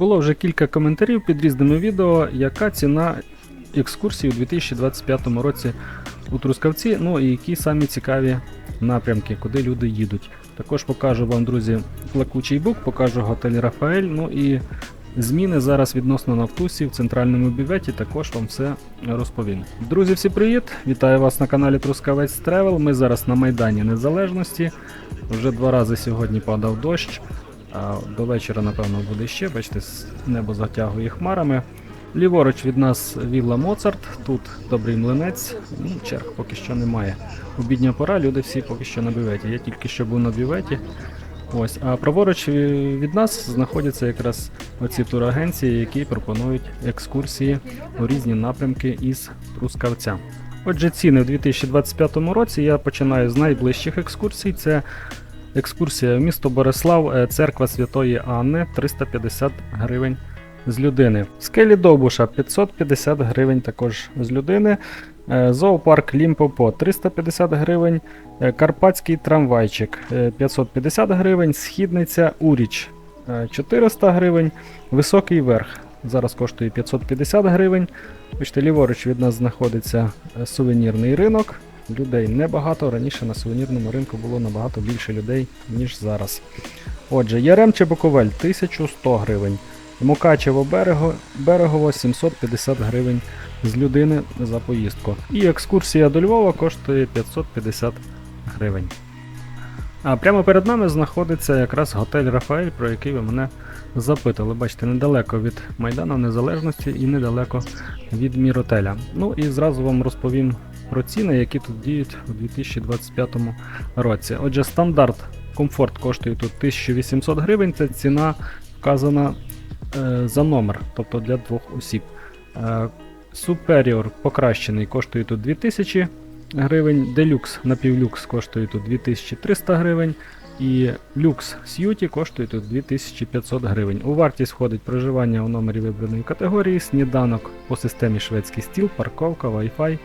Було вже кілька коментарів під різними відео, яка ціна екскурсії у 2025 році у Трускавці, ну і які самі цікаві напрямки, куди люди їдуть. Також покажу вам, друзі, плакучий бук, покажу готель Рафаель, ну і зміни зараз відносно Нафтусі в центральному бюветі, також вам все розповім. Друзі, всі привіт! Вітаю вас на каналі Трускавець Тревел. Ми зараз на Майдані Незалежності. Вже два рази сьогодні падав дощ. А до вечора, напевно, буде ще. Бачите, небо затягує хмарами. Ліворуч від нас вілла Моцарт, тут добрий млинець. Ну, черг поки що немає. Обідня пора, люди всі поки що на бюветі. Я тільки що був на бюветі. Ось, а праворуч е, від нас знаходяться якраз оці турагенції, які пропонують екскурсії у різні напрямки із Трускавця. Отже, ціни у 2025 році я починаю з найближчих екскурсій. Це екскурсія в місто Борислав, е, церква Святої Анни 350 гривень з людини. Скелі Довбуша 550 гривень також з людини. Е, Зоопарк Лімпопо 350 гривень. Е, Карпатський трамвайчик е, 550 гривень. Східниця Уріч е, 400 гривень. Високий верх зараз коштує 550 гривень. Бачите, ліворуч від нас знаходиться сувенірний ринок. Людей небагато. Раніше на сувенірному ринку було набагато більше людей, ніж зараз. Отже, Яремче Буковель 1100 гривень. Мукачево берего, берегово 750 гривень з людини за поїздку. І екскурсія до Львова коштує 550 гривень. А прямо перед нами знаходиться якраз готель Рафаель, про який ви мене запитали. Бачите, недалеко від Майдану Незалежності і недалеко від Міротеля. Ну і зразу вам розповім про ціни, які тут діють у 2025 році. Отже, стандарт комфорт коштує тут 1800 гривень. Це ціна вказана е, за номер, тобто для двох осіб. Е, Superior покращений коштує тут 2000 гривень, Deluxe напівлюкс коштує тут 2300 гривень. І люкс С'юті коштує тут 2500 гривень. У вартість входить проживання у номері вибраної категорії, сніданок по системі шведський стіл, парковка, Wi-Fi,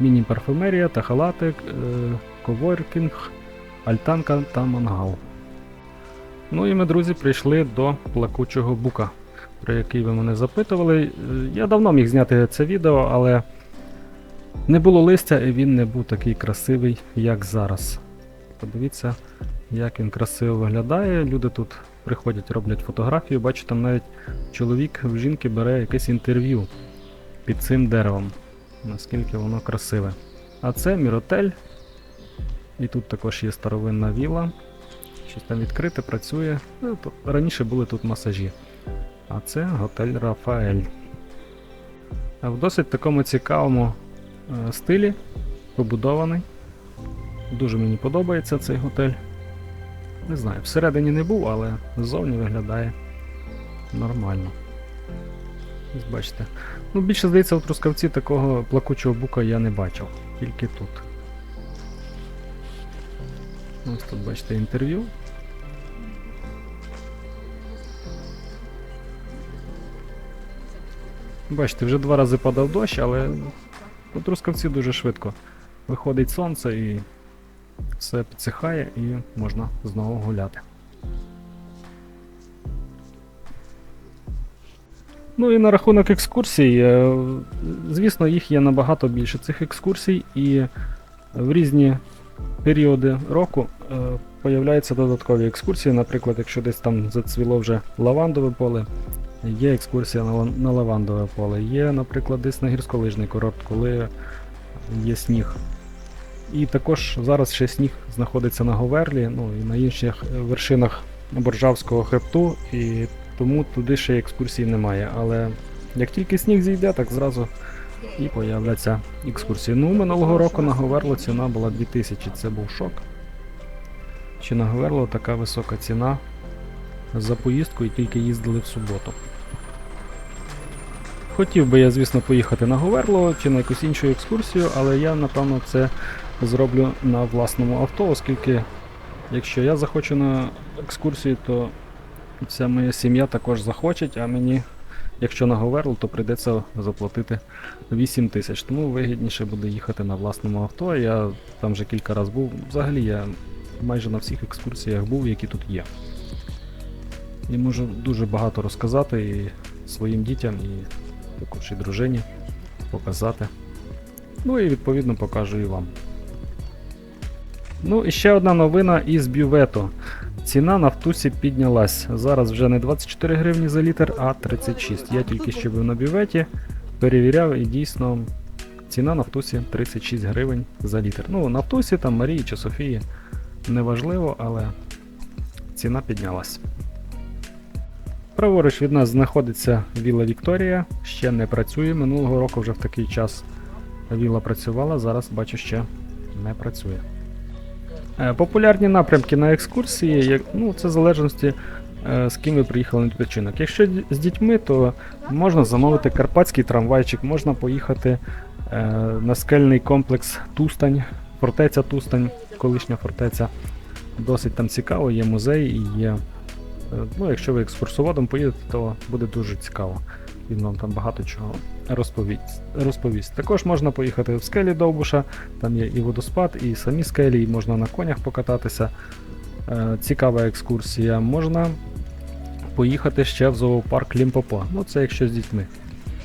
міні-парфумерія та халати, е, коворкінг, альтанка та мангал. Ну і ми, друзі, прийшли до плакучого бука, про який ви мене запитували. Е, Я давно міг зняти це відео, але не було листя і він не був такий красивий, як зараз. Подивіться, як він красиво виглядає. Люди тут приходять, роблять фотографію. Бачу, там навіть чоловік в жінки бере якесь інтерв'ю під цим деревом. Наскільки воно красиве. А це міротель. І тут також є старовинна віла. Щось там відкрите, працює. Ну, раніше були тут масажі. А це готель Рафаель. В досить такому цікавому е, стилі побудований. Дуже мені подобається цей готель. Не знаю, всередині не був, але ззовні виглядає нормально. Бачите. Ну, більше здається, у Трускавці такого плакучого бука я не бачив, тільки тут. Ось тут бачите інтерв'ю. Бачите, вже два рази падав дощ, але у Трускавці дуже швидко. Виходить сонце і все підсихає і можна знову гуляти. Ну і на рахунок екскурсій, е, звісно, їх є набагато більше цих екскурсій, і в різні періоди року е, появляються додаткові екскурсії. Наприклад, якщо десь там зацвіло вже лавандове поле, є екскурсія на, лавандове поле, є, наприклад, десь на гірськолижний курорт, коли є сніг. І також зараз ще сніг знаходиться на Говерлі, ну і на інших вершинах Боржавського хребту, і тому туди ще екскурсій немає. Але як тільки сніг зійде, так зразу і появляться екскурсії. Ну, минулого року на Говерло ціна була 2000, це був шок. Чи на Говерло така висока ціна за поїздку і тільки їздили в суботу. Хотів би я, звісно, поїхати на Говерло чи на якусь іншу екскурсію, але я, напевно, це зроблю на власному авто, оскільки якщо я захочу на екскурсію, то вся моя сім'я також захоче, а мені, якщо наговерло, то прийдеться заплатити 8 тисяч. Тому вигідніше буде їхати на власному авто. Я там вже кілька разів був. Взагалі я майже на всіх екскурсіях був, які тут є. і можу дуже багато розказати і своїм дітям, і також і дружині показати. Ну і відповідно покажу і вам. Ну і ще одна новина із бювету. Ціна на втусі піднялась. Зараз вже не 24 гривні за літр, а 36. Я тільки що був на бюветі, перевіряв і дійсно ціна на втусі 36 гривень за літр. Ну, на втусі там Марії чи Софії неважливо, але ціна піднялась. Праворуч від нас знаходиться Віла Вікторія, ще не працює. Минулого року вже в такий час Віла працювала, зараз бачу, ще не працює. Е, Популярні напрямки на екскурсії, ну, це в залежності, е, з ким ви приїхали на відпочинок. Якщо з дітьми, то можна замовити карпатський трамвайчик, можна поїхати е, на скельний комплекс Тустань, фортеця Тустань, колишня фортеця. Досить там цікаво, є музей і є. Ну, якщо ви екскурсоводом поїдете, то буде дуже цікаво. Він вам там багато чого розповість. розповість. Також можна поїхати в скелі Довбуша, там є і водоспад, і самі скелі, і можна на конях покататися. Е, Цікава екскурсія. Можна поїхати ще в зоопарк Лімпопо. Ну, це якщо з дітьми.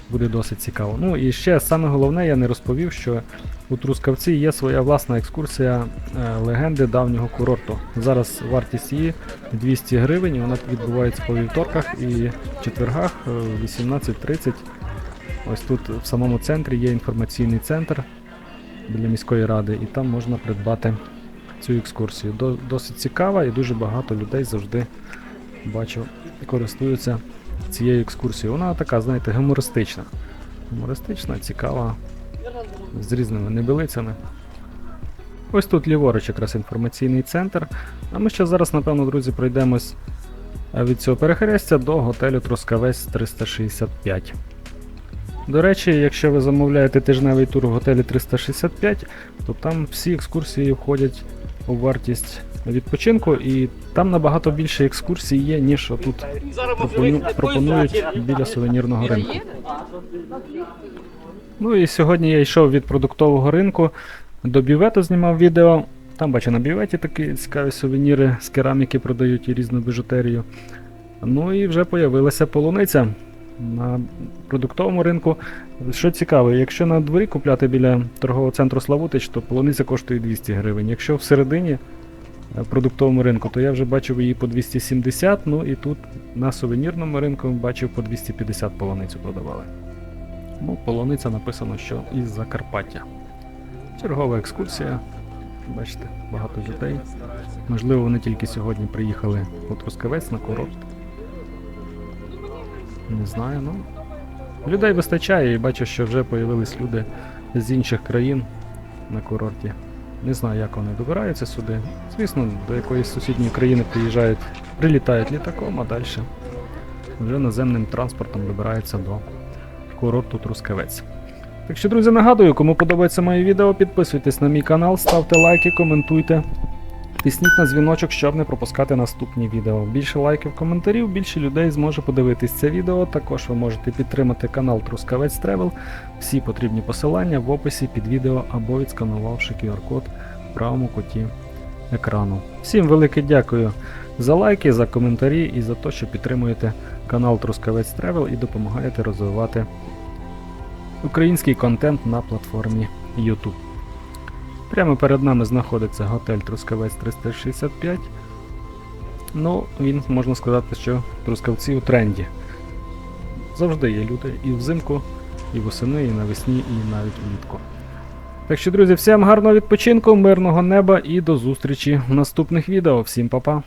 Буде досить цікаво. Ну і ще саме головне, я не розповів, що у Трускавці є своя власна екскурсія е, легенди давнього курорту. Зараз вартість її 200 гривень, вона відбувається по вівторках і четвергах е, в 18.30. Ось тут в самому центрі є інформаційний центр біля міської ради, і там можна придбати цю екскурсію. До- Досить цікава і дуже багато людей завжди бачу користуються цією екскурсією. Вона така, знаєте, гумористична. Гумористична, цікава, з різними небилицями. Ось тут ліворуч якраз інформаційний центр. А ми ще зараз, напевно, друзі, пройдемось від цього перехрестя до готелю Трускавець 365. До речі, якщо ви замовляєте тижневий тур в готелі 365, то там всі екскурсії входять у вартість відпочинку, і там набагато більше екскурсій є, ніж тут пропону- пропонують біля сувенірного ринку. Ну і сьогодні я йшов від продуктового ринку до бювету, знімав відео. Там бачу на бюветі такі цікаві сувеніри з кераміки продають і різну біжутерію. Ну і вже появилася полуниця на продуктовому ринку. Що цікаво, якщо на дворі купляти біля торгового центру Славутич, то полуниця коштує 200 гривень. Якщо всередині е, продуктовому ринку, то я вже бачив її по 270, ну і тут на сувенірному ринку бачив по 250 полуницю продавали. Ну, полуниця написано, що із Закарпаття. Чергова екскурсія. Бачите, багато людей. Можливо, вони тільки сьогодні приїхали у Трускавець на курорт. Не знаю, ну. Людей вистачає і бачу, що вже появились люди з інших країн на курорті. Не знаю, як вони добираються сюди. Звісно, до якоїсь сусідньої країни приїжджають, прилітають літаком, а далі вже наземним транспортом добираються до курорту Трускавець. Так що, друзі, нагадую, кому подобається моє відео, підписуйтесь на мій канал, ставте лайки, коментуйте. Тисніть на дзвіночок, щоб не пропускати наступні відео. Більше лайків, коментарів, більше людей зможе подивитись це відео. Також ви можете підтримати канал Трускавець Тревел. Всі потрібні посилання в описі під відео або відсканувавши QR-код в правому куті екрану. Всім велике дякую за лайки, за коментарі і за те, що підтримуєте канал Трускавець Тревел і допомагаєте розвивати український контент на платформі YouTube. Прямо перед нами знаходиться готель Трускавець 365. Ну, він можна сказати, що трускавці у тренді. Завжди є люди і взимку, і восени, і навесні, і навіть влітку. Так що, друзі, всім гарного відпочинку, мирного неба і до зустрічі в наступних відео. Всім па-па!